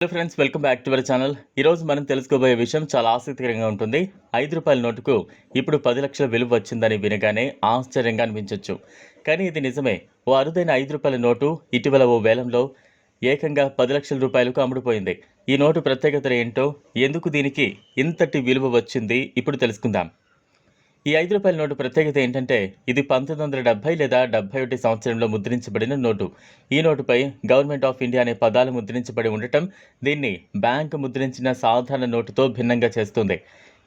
Hello friends welcome back to our channel ఈరోజు మనం తెలుసుకోబోయే విషయం చాలా ఆసక్తికరంగా ఉంటుంది. ఐదు రూపాయల నోటుకు ఇప్పుడు పది లక్షల విలువ వచ్చిందని వినగానే ఆశ్చర్యంగా అనిపించవచ్చు కానీ ఇది నిజమే. ఓ అరుదైన ఐదు రూపాయల నోటు ఇటీవల ఓ వేలంలో ఏకంగా పది లక్షల రూపాయలకు అమ్ముడుపోయింది. ఈ నోటు ప్రత్యేకత ఏంటో ఎందుకు దీనికి ఇంతటి విలువ వచ్చింది ఇప్పుడు తెలుసుకుందాం. ఈ ఐదు రూపాయల నోటు ప్రత్యేకత ఏంటంటే ఇది పంతొమ్మిది వందల డెబ్బై లేదా డెబ్బై ఒకటి సంవత్సరంలో ముద్రించబడిన నోటు. ఈ నోటుపై గవర్నమెంట్ ఆఫ్ ఇండియా అనే పదాలు ముద్రించబడి ఉండటం దీన్ని బ్యాంకు ముద్రించిన సాధారణ నోటుతో భిన్నంగా చేస్తుంది.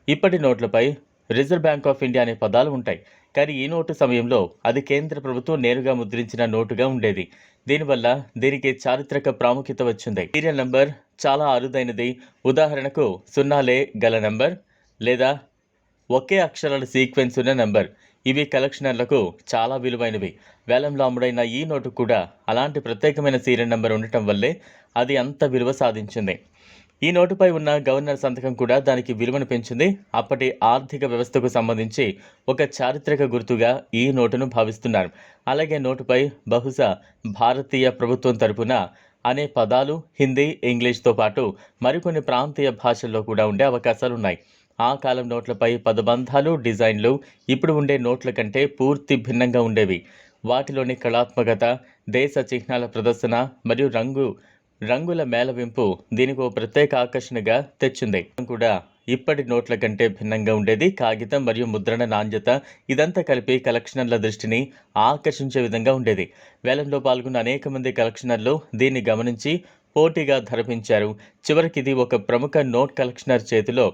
ఇప్పటి నోట్లపై రిజర్వ్ బ్యాంక్ ఆఫ్ ఇండియా అనే పదాలు ఉంటాయి. కానీ ఈ నోటు సమయంలో అది కేంద్ర ప్రభుత్వం నేరుగా ముద్రించిన నోటుగా ఉండేది. దీనివల్ల దీనికి చారిత్రక ప్రాముఖ్యత వచ్చింది. సీరియల్ నంబర్ చాలా అరుదైనది. ఉదాహరణకు సున్నాలే గల నంబర్ లేదా ఒకే అక్షరాల సీక్వెన్స్ ఉన్న నెంబర్. ఇవి కలెక్షనర్లకు చాలా విలువైనవి. వేలంలో అమ్ముడైన ఈ నోటు కూడా అలాంటి ప్రత్యేకమైన సీరియల్ నెంబర్ ఉండటం వల్లే అది అంత విలువ సాధించింది. ఈ నోటుపై ఉన్న గవర్నర్ సంతకం కూడా దానికి విలువను పెంచింది. అప్పటి ఆర్థిక వ్యవస్థకు సంబంధించి ఒక చారిత్రక గుర్తుగా ఈ నోటును భావిస్తున్నారు. అలాగే నోటుపై బహుశా భారతీయ ప్రభుత్వం తరపున అనే పదాలు హిందీ ఇంగ్లీష్తో పాటు మరికొన్ని ప్రాంతీయ భాషల్లో కూడా ఉండే అవకాశాలు ఉన్నాయి ఆ కాలం నోట్లపై పదబంధాలు డిజైన్లు ఇప్పుడు ఉండే నోట్ల కంటే పూర్తి భిన్నంగా ఉండేవి. వాటిలోని కళాత్మకత దేశ చిహ్నాల ప్రదర్శన మరియు రంగు రంగుల మేళవింపు దీనికి ఓ ప్రత్యేక ఆకర్షణగా తెచ్చింది. కూడా ఇప్పటి నోట్ల కంటే భిన్నంగా ఉండేది. కాగితం మరియు ముద్రణ నాణ్యత ఇదంతా కలిపి కలెక్షనర్ల దృష్టిని ఆకర్షించే విధంగా ఉండేది. వేలంలో పాల్గొన్న అనేక మంది కలెక్షనర్లు దీన్ని గమనించి పోటీగా ధరపించారు. చివరికి ఇది ఒక ప్రముఖ నోట్ కలెక్షనర్ చేతిలో